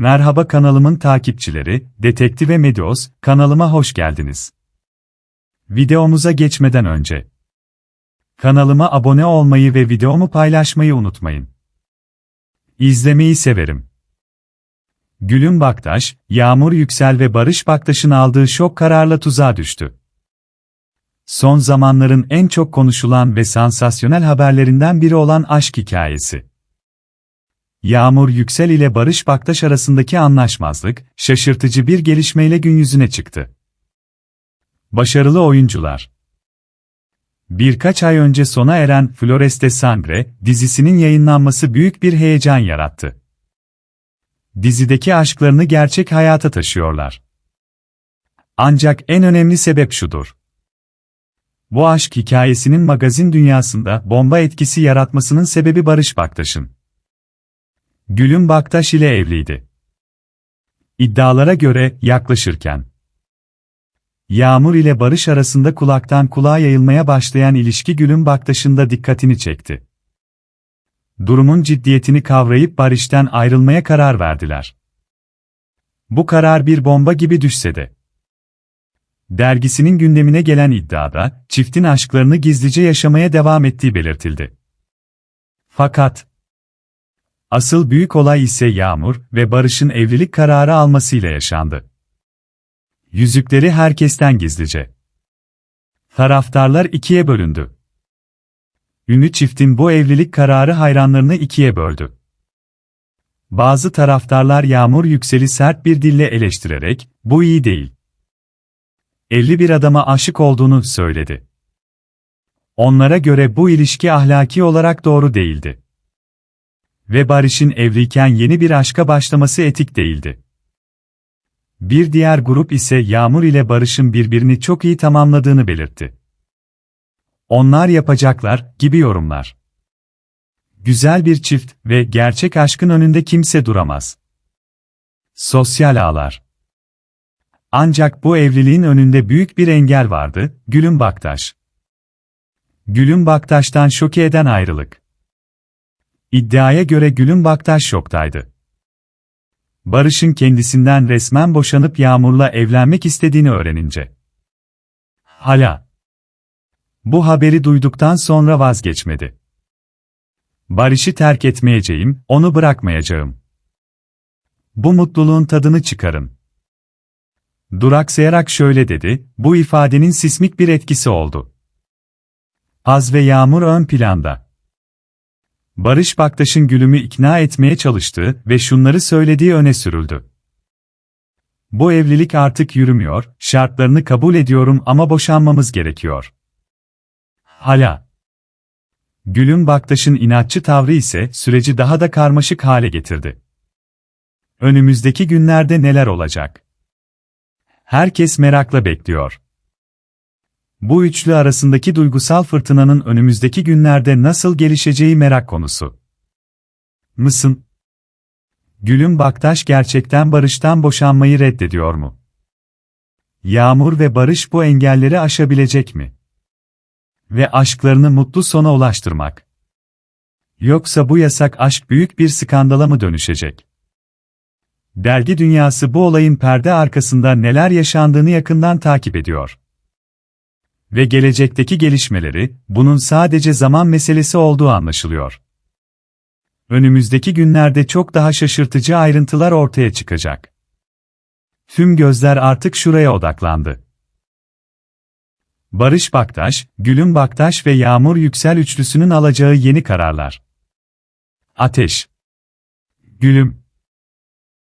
Merhaba kanalımın takipçileri, Detektive Medios, kanalıma hoş geldiniz. Videomuza geçmeden önce kanalıma abone olmayı ve videomu paylaşmayı unutmayın. İzlemeyi severim. Gülüm Baktaş, Yağmur Yüksel ve Barış Baktaş'ın aldığı şok kararla tuzağa düştü. Son zamanların en çok konuşulan ve sansasyonel haberlerinden biri olan aşk hikayesi. Yağmur Yüksel ile Barış Baktaş arasındaki anlaşmazlık, şaşırtıcı bir gelişmeyle gün yüzüne çıktı. Başarılı oyuncular Birkaç ay önce sona eren Flores de Sangre dizisinin yayınlanması büyük bir heyecan yarattı. Dizideki aşklarını gerçek hayata taşıyorlar. Ancak en önemli sebep şudur. Bu aşk hikayesinin magazin dünyasında bomba etkisi yaratmasının sebebi Barış Baktaş'ın. Gülüm Baktaş ile evliydi. İddialara göre yaklaşırken Yağmur ile Barış arasında kulaktan kulağa yayılmaya başlayan ilişki Gülüm Baktaş'ın da dikkatini çekti. Durumun ciddiyetini kavrayıp Barış'tan ayrılmaya karar verdiler. Bu karar bir bomba gibi düşse de. Dergisinin gündemine gelen iddiada, çiftin aşklarını gizlice yaşamaya devam ettiği belirtildi. Fakat, asıl büyük olay ise Yağmur ve Barış'ın evlilik kararı almasıyla yaşandı. Yüzükleri herkesten gizlice. Taraftarlar ikiye bölündü. Ünlü çiftin bu evlilik kararı hayranlarını ikiye böldü. Bazı taraftarlar Yağmur Yüksel'i sert bir dille eleştirerek, bu iyi değil. 51 adama aşık olduğunu söyledi. Onlara göre bu ilişki ahlaki olarak doğru değildi. Ve Barış'ın evliyken yeni bir aşka başlaması etik değildi. Bir diğer grup ise Yağmur ile Barış'ın birbirini çok iyi tamamladığını belirtti. Onlar yapacaklar gibi yorumlar. Güzel bir çift ve gerçek aşkın önünde kimse duramaz. Sosyal ağlar. Ancak bu evliliğin önünde büyük bir engel vardı, Gülüm Baktaş. Gülüm Baktaş'tan şoke eden ayrılık. İddiaya göre Gülüm Baktaş şoktaydı. Barış'ın kendisinden resmen boşanıp Yağmur'la evlenmek istediğini öğrenince. Hala. Bu haberi duyduktan sonra vazgeçmedi. Barış'ı terk etmeyeceğim, onu bırakmayacağım. Bu mutluluğun tadını çıkarın. Duraksayarak şöyle dedi, bu ifadenin sismik bir etkisi oldu. Az ve Yağmur ön planda. Barış Baktaş'ın Gülüm'ü ikna etmeye çalıştığı ve şunları söylediği öne sürüldü. Bu evlilik artık yürümüyor, şartlarını kabul ediyorum ama boşanmamız gerekiyor. Hala. Gülüm Baktaş'ın inatçı tavrı ise süreci daha da karmaşık hale getirdi. Önümüzdeki günlerde neler olacak? Herkes merakla bekliyor. Bu üçlü arasındaki duygusal fırtınanın önümüzdeki günlerde nasıl gelişeceği merak konusu. Mısın? Gülüm Baktaş gerçekten Barış'tan boşanmayı reddediyor mu? Yağmur ve Barış bu engelleri aşabilecek mi? Ve aşklarını mutlu sona ulaştırmak. Yoksa bu yasak aşk büyük bir skandala mı dönüşecek? Dergi dünyası bu olayın perde arkasında neler yaşandığını yakından takip ediyor. Ve gelecekteki gelişmeleri, bunun sadece zaman meselesi olduğu anlaşılıyor. Önümüzdeki günlerde çok daha şaşırtıcı ayrıntılar ortaya çıkacak. Tüm gözler artık şuraya odaklandı. Barış Baktaş, Gülüm Baktaş ve Yağmur Yüksel üçlüsünün alacağı yeni kararlar. Ateş. Gülüm.